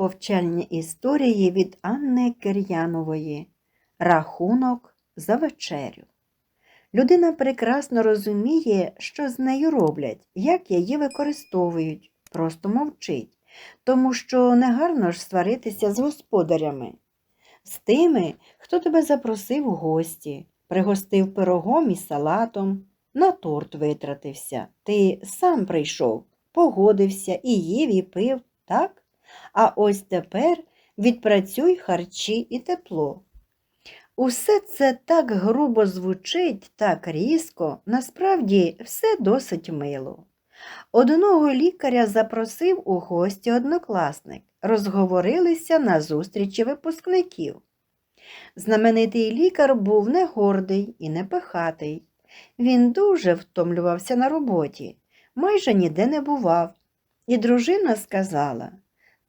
Повчальні історії від Анни Кир'янової. Рахунок за вечерю. Людина прекрасно розуміє, що з нею роблять, як її використовують, просто мовчить, тому що негарно ж сваритися з господарями, з тими, хто тебе запросив у гості, пригостив пирогом і салатом, на торт витратився. Ти сам прийшов, погодився і їв, і пив, так? А ось тепер відпрацюй харчі і тепло. Усе це так грубо звучить, так різко, насправді все досить мило. Одного лікаря запросив у гості однокласник, розговорилися на зустрічі випускників. Знаменитий лікар був не гордий і не пихатий. Він дуже втомлювався на роботі, майже ніде не бував. І дружина сказала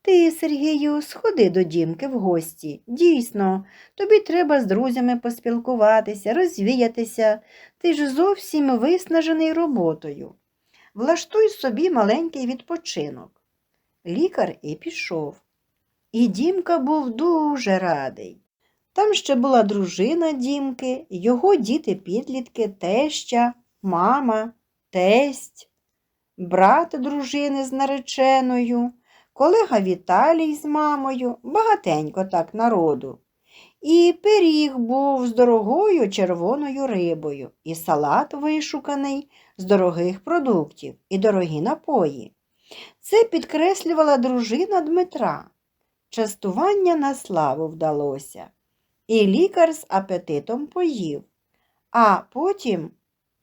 Ти, Сергію, сходи до дімки в гості. Дійсно, тобі треба з друзями поспілкуватися, розвіятися. Ти ж зовсім виснажений роботою. Влаштуй собі маленький відпочинок. Лікар і пішов. І Дімка був дуже радий. Там ще була дружина Дімки, його діти-підлітки, теща, мама, тесть, брат дружини з нареченою, колега Віталій з мамою, багатенько так народу. І пиріг був з дорогою червоною рибою, і салат вишуканий з дорогих продуктів, і дорогі напої. Це підкреслювала дружина Дмитра. Частування на славу вдалося. І лікар з апетитом поїв, а потім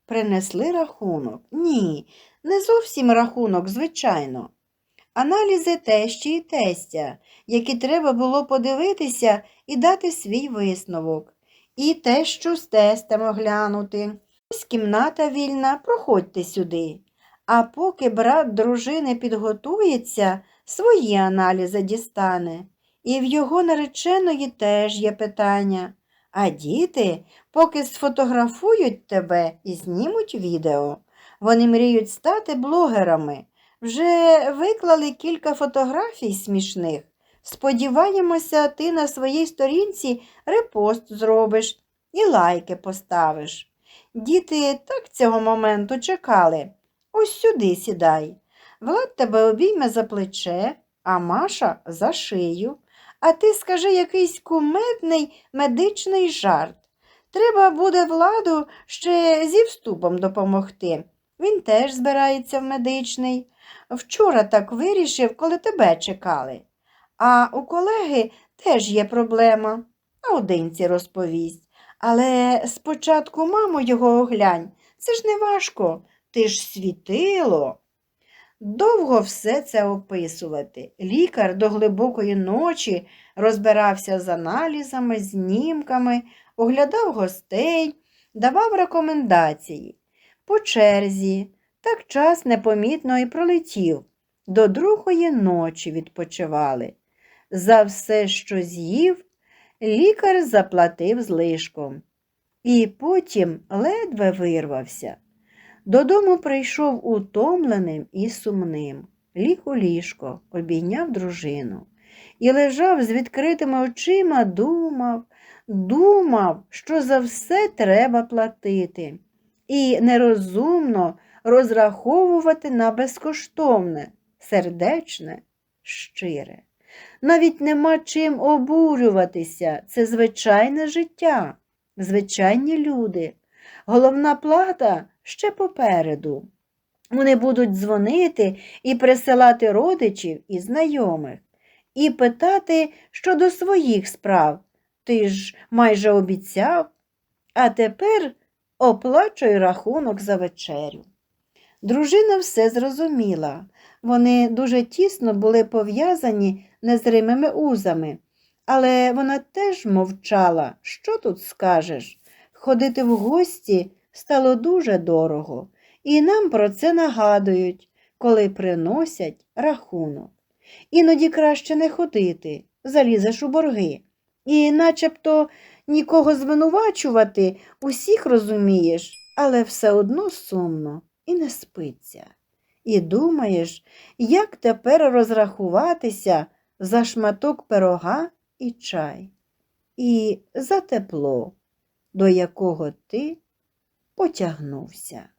принесли рахунок. Ні, не зовсім рахунок, звичайно. Аналізи тещі і тестя, які треба було подивитися і дати свій висновок. І тещу з тестем оглянути. Ось кімната вільна, проходьте сюди. А поки брат дружини підготується, свої аналізи дістане. І в його нареченої теж є питання. А діти поки сфотографують тебе і знімуть відео. Вони мріють стати блогерами. Вже виклали кілька фотографій смішних. Сподіваємося, ти на своїй сторінці репост зробиш і лайки поставиш. Діти так цього моменту чекали. Ось сюди сідай. Влад тебе обійме за плече, а Маша за шию. А ти скажи якийсь кумедний медичний жарт. Треба буде владу ще зі вступом допомогти. Він теж збирається в медичний. Вчора так вирішив, коли тебе чекали. А у колеги теж є проблема. Наодинці розповість. Але спочатку маму його оглянь. Це ж не важко. Ти ж світило. Довго все це описувати. Лікар до глибокої ночі розбирався з аналізами, знімками, оглядав гостей, давав рекомендації. По черзі, так час непомітно і пролетів. До другої ночі відпочивали. За все, що з'їв, лікар заплатив злишком. І потім ледве вирвався. Додому прийшов утомленим і сумним. Ліг у ліжко, обійняв дружину і лежав з відкритими очима, думав, думав, що за все треба платити, і нерозумно розраховувати на безкоштовне, сердечне, щире. Навіть нема чим обурюватися, це звичайне життя, звичайні люди. Головна плата ще попереду. Вони будуть дзвонити і присилати родичів і знайомих, і питати щодо своїх справ. Ти ж майже обіцяв, а тепер оплачуй рахунок за вечерю. Дружина все зрозуміла. Вони дуже тісно були пов'язані незримими узами, але вона теж мовчала, що тут скажеш. Ходити в гості стало дуже дорого, і нам про це нагадують, коли приносять рахунок. Іноді краще не ходити, залізеш у борги. І начебто нікого звинувачувати, усіх розумієш, але все одно сумно і не спиться. І думаєш, як тепер розрахуватися, за шматок пирога і чай, і за тепло, до якого ти потягнувся.